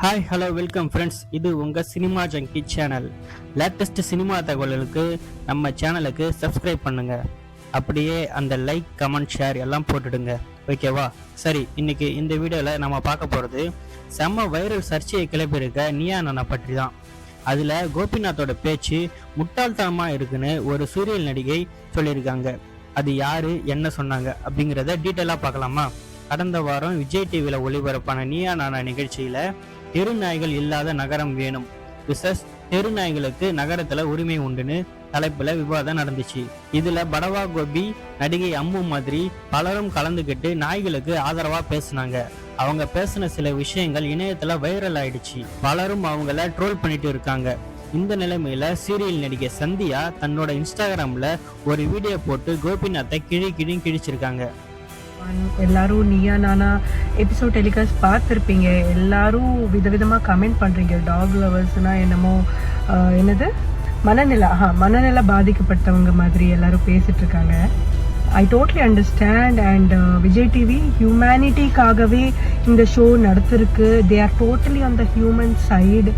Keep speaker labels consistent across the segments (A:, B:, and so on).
A: Hi hello welcome friends இது உங்கள் cinema junkie channel latest cinema தகவல்களுக்கு நம்ம சேனலுக்கு சப்ஸ்கிரைப் பண்ணுங்க. அப்படியே அந்த லைக் கமெண்ட் ஷேர் எல்லாம் போட்டுடுங்க. ஓகேவா சரி இன்னைக்கு இந்த வீடியோவில் நம்ம பார்க்க போகிறது செம்ம வைரல் சர்ச்சையை கிளப்பியிருக்க நியா நானா பற்றி தான் அதில் கோபிநாத்தோட பேச்சு முட்டாள்தனமாக இருக்குன்னு ஒரு சீரியல் நடிகை சொல்லியிருக்காங்க. அது யாரு என்ன சொன்னாங்க அப்படிங்கிறத டீட்டெயிலாக பார்க்கலாமா? கடந்த வாரம் விஜய் டிவியில் ஒளிபரப்பான நீயா நானா நிகழ்ச்சியில் தெருநாய்கள் இல்லாத நகரம் வேணும். விசஸ் தெருநாய்களுக்கு நகரத்துல உரிமை உண்டுன்னு தலைப்புல விவாதம் நடந்துச்சு. இதுல படவா கோபி நடிகை அம்மு மாதிரி பலரும் கலந்துக்கிட்டு நாய்களுக்கு ஆதரவா பேசினாங்க. அவங்க பேசின சில விஷயங்கள் இணையத்துல வைரல் ஆயிடுச்சு. பலரும் அவங்கள ட்ரோல் பண்ணிட்டு இருக்காங்க. இந்த நிலைமையில சீரியல் நடிகை சந்தியா தன்னோட இன்ஸ்டாகிராம்ல ஒரு வீடியோ போட்டு கோபிநாத்தை கிழி கிழி கிழிச்சிருக்காங்க.
B: எல்லாரும் நீயா நானா எபிசோட் டெலிகாஸ்ட் பார்த்துருப்பீங்க. எல்லாரும் விதவிதமாக கமெண்ட் பண்ணுறீங்க டாக் லவர்ஸ்னால் என்னமோ என்னது? மனநிலை ஆஹா மனநிலை பாதிக்கப்பட்டவங்க மாதிரி எல்லாரும் பேசிட்டு இருக்காங்க I totally understand and Vijay TV ஹியூமனிட்டிக்காகவே இந்த show நடத்திருக்கு. They are totally on the human side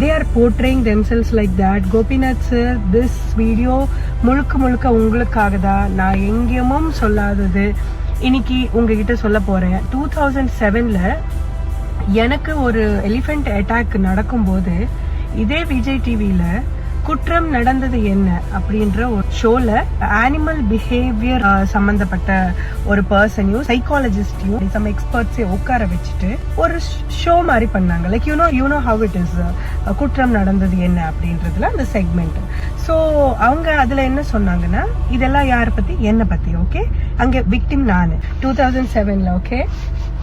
B: they are portraying themselves like that Gopinath sir this video முழுக்க முழுக்க உங்களுக்காக தான். நான் எங்கேயுமும் சொல்லாதது. இன்னைக்கு உங்ககிட்ட சொல்ல போகிறேன் டூ தௌசண்ட் செவனில் எனக்கு ஒரு எலிஃபென்ட் அட்டாக் நடக்கும்போது இதே விஜய் டிவியில் குற்றம் நடந்தது என்ன அப்படின்ற ஒரு ஷோல அனிமல் பிஹேவியர் சம்பந்தப்பட்ட ஒரு பர்சனையும் சைக்காலஜிஸ்டையும் சம் எக்ஸ்பர்ட்ஸையும் உட்கார வச்சுட்டு ஒரு ஷோ மாதிரி பண்ணாங்க. Like you know you know how it is குற்றம் நடந்தது என்ன அப்படின்றதுல அந்த செக்மெண்ட் ஸோ அவங்க அதுல என்ன சொன்னாங்கன்னா இதெல்லாம் யாரை பத்தி? என்ன பத்தி ஓகே அங்க விக்டிம் நான். டூ தௌசண்ட் செவன்ல ஓகே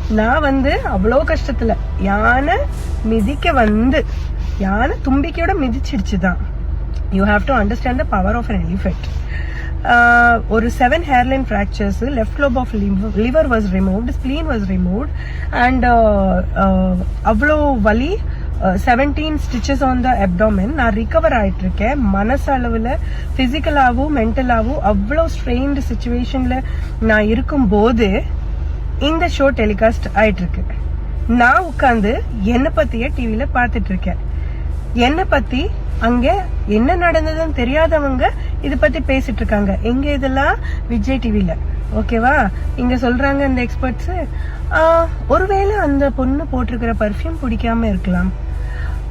B: நான் வந்து அவ்வளோ கஷ்டத்துல யானை மிதிக்க வந்து யானை தும்பிக்கையோட மிதிச்சிடுச்சு தான் you have to understand the power of an elephant ஒரு seven hairline fractures left lobe of liver was removed spleen was removed and அவ்வளோ வலி seventeen stitches on the abdomen நான் ரிகவர் ஆகிட்டு இருக்கேன் மனசளவில் ஃபிசிக்கலாகவும் மென்டலாகவும் அவ்வளோ ஸ்ட்ரெயின்டு சுச்சுவேஷனில் நான் இருக்கும்போது இந்த ஷோ டெலிகாஸ்ட் ஆயிட்டு இருக்கு நான் உட்காந்து என்னை பத்தியே டிவியில பார்த்துட்டு இருக்கேன் என்னை பத்தி அங்க என்ன நடந்ததுன்னு தெரியாதவங்க இத பத்தி பேசிட்டு இருக்காங்க. எங்க இதெல்லாம் விஜய் டிவில ஓகேவா இங்க சொல்றாங்க இந்த எக்ஸ்பர்ட்ஸ் ஒருவேளை அந்த பொண்ணு போட்டிருக்கிற பர்ஃப்யூம் பிடிக்காம இருக்கலாம்.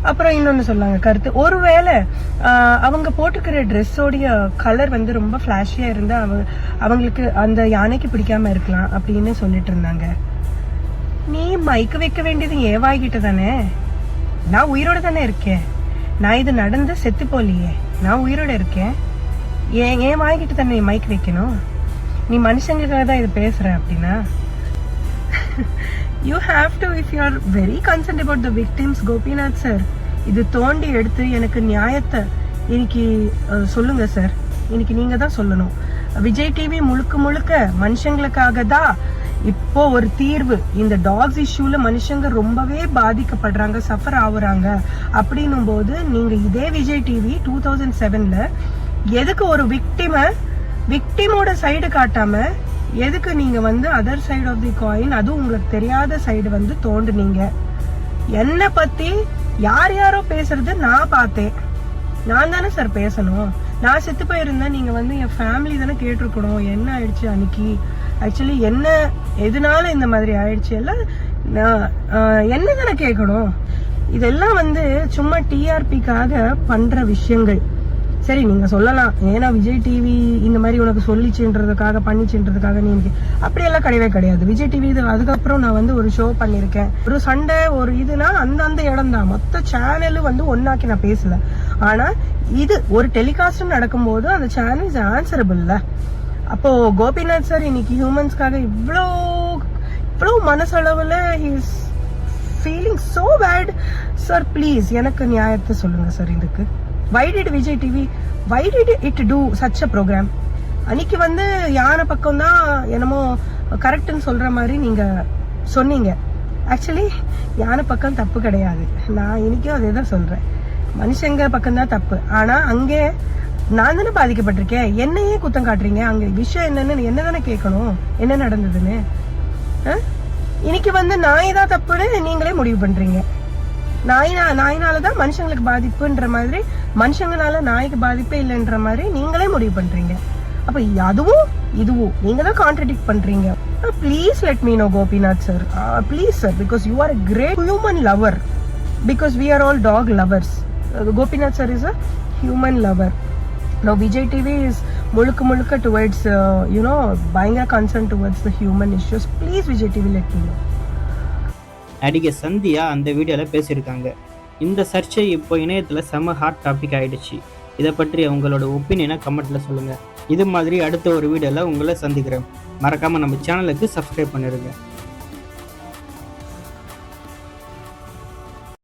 B: அப்புறம் இன்னொன்று சொல்லாங்க கருத்து. ஒருவேளை அவங்க போட்டுக்கிற ட்ரெஸ்ஸோடைய கலர் வந்து ரொம்ப ஃப்ளாஷியாக இருந்தால் அவ- அவங்களுக்கு அந்த யானைக்கு பிடிக்காம இருக்கலாம் அப்படின்னு சொல்லிட்டு இருந்தாங்க. நீ மைக்கு வைக்க வேண்டியது ஏன் வாய்கிட்ட தானே? நான் உயிரோட தானே இருக்கேன். நான் இது நடந்து செத்து போலியே. நான் உயிரோட இருக்கேன். ஏன் ஏன் வாங்கிட்டு தானே மைக் வைக்கணும்? நீ மனுஷங்களுக்காக தான் இது பேசுற அப்படின்னா? You have to if you are very concern about the victims Gopinath sir இது தோண்டி எடுத்து எனக்கு நியாயத்தை இன்னைக்கு சொல்லுங்க சார் இன்னைக்கு நீங்க தான் சொல்லணும். விஜய் டிவி முழுக்க முழுக்க மனுஷங்களுக்காக தான் இப்போ ஒரு தீர்வு. இந்த டாக்ஸ் இஷ்யூல மனுஷங்க ரொம்பவே பாதிக்கப்படுறாங்க சஃபர் ஆகுறாங்க. அப்படின்னும் போது நீங்க இதே விஜய் டிவி டூ தௌசண்ட் செவன்ல எதுக்கு ஒரு விக்டிம விக்டிமோட சைடு காட்டாம எதுக்கு நீங்க வந்து other side of the coin அதுவும் உங்களுக்கு தெரியாத சைடு வந்து தோண்டுனீங்க? என்னை பத்தி யார் யாரோ பேசுறது நான் பார்த்தேன். நான் தானே சார் பேசணும். நான் செத்து போயிருந்தேன். நீங்க வந்து என் ஃபேமிலி தானே கேட்டிருக்கணும். என்ன ஆயிடுச்சு அன்னைக்கு? ஆக்சுவலி என்ன எதனால இந்த மாதிரி ஆயிடுச்சு? எல்லாம் நான் ஆஹ், என்ன தானே கேட்கணும்? இதெல்லாம் வந்து சும்மா டிஆர்பிக்காக பண்ற விஷயங்கள். சரி நீங்க சொல்லலாம். ஏன்னா விஜய் டிவி இந்த மாதிரி உனக்கு சொல்லிச்சுன்றதுக்காக பண்ணிச்சுன்றதுக்காக நீ அப்படியெல்லாம் கிடையவே கிடையாது. விஜய் டிவி இது அதுக்கப்புறம் நான் வந்து ஒரு ஷோ பண்ணியிருக்கேன். ஒரு சண்டை ஒரு இதுனா அந்தந்த இடம் தான் மொத்த சேனலும் வந்து ஒன்னாக்கி நான் பேசல. ஆனா இது ஒரு டெலிகாஸ்ட் நடக்கும்போது அந்த சேனல் இஸ் ஆன்சரபிள்ல அப்போ கோபிநாத் சார் இன்னைக்கு ஹியூமன்ஸ்க்காக இவ்வளோ இவ்வளோ மனசளவில் he's feeling so bad sir please எனக்கு நியாயத்தை சொல்லுங்க சார் இதுக்கு. Why did Vijay TV why did it do such a programme அன்னைக்கு வந்து யானை பக்கம் தான் என்னமோ கரெக்டுன்னு சொல்ற மாதிரி நீங்க சொன்னீங்க. ஆக்சுவலி யானை பக்கம் தப்பு கிடையாது. நான் இன்னைக்கும் அதே தான் சொல்றேன். மனுஷங்க பக்கம்தான் தப்பு. ஆனா அங்கே நான் தானே பாதிக்கப்பட்டிருக்கேன். என்னையே குத்தம் காட்டுறீங்க. அங்க விஷயம் என்னன்னு என்ன தானே கேட்கணும்? என்ன நடந்ததுன்னு? ஆ? இன்னைக்கு வந்து நாய் தான் தப்புன்னு நீங்களே முடிவு பண்றீங்க. நாயினா நாயினால தான் மனுஷங்களுக்கு பாதிப்புன்ற மாதிரி மனுஷங்களால நாய்க்கு பாதிப்பே இல்லைன்ற மாதிரி நீங்களே முடிவு பண்றீங்க. அப்ப அதுவும் இதுவும் நீங்க தான் கான்ட்ரடிக்ட் பண்றீங்க. Please let me know Gopinath sir please sir because you are a great human lover because we are all dog lovers Gopinath sir is a human lover no Vijay TV is முழுக்க முழுக்க towards you know பயங்கர concern towards the human issues please Vijay TV let me know
A: நடிகை சந்தியா அந்த வீடியோவில் பேசியிருக்காங்க. இந்த சர்ச்சை இப்போ இணையத்தில் செம ஹாட் டாபிக் ஆயிடுச்சு. இதை பற்றி உங்களோட ஒப்பீனியனை கமெண்ட்டில் சொல்லுங்கள் இது மாதிரி அடுத்த ஒரு வீடியோவில் உங்களை சந்திக்கிறேன். மறக்காமல் நம்ம சேனலுக்கு சப்ஸ்கிரைப் பண்ணிடுங்க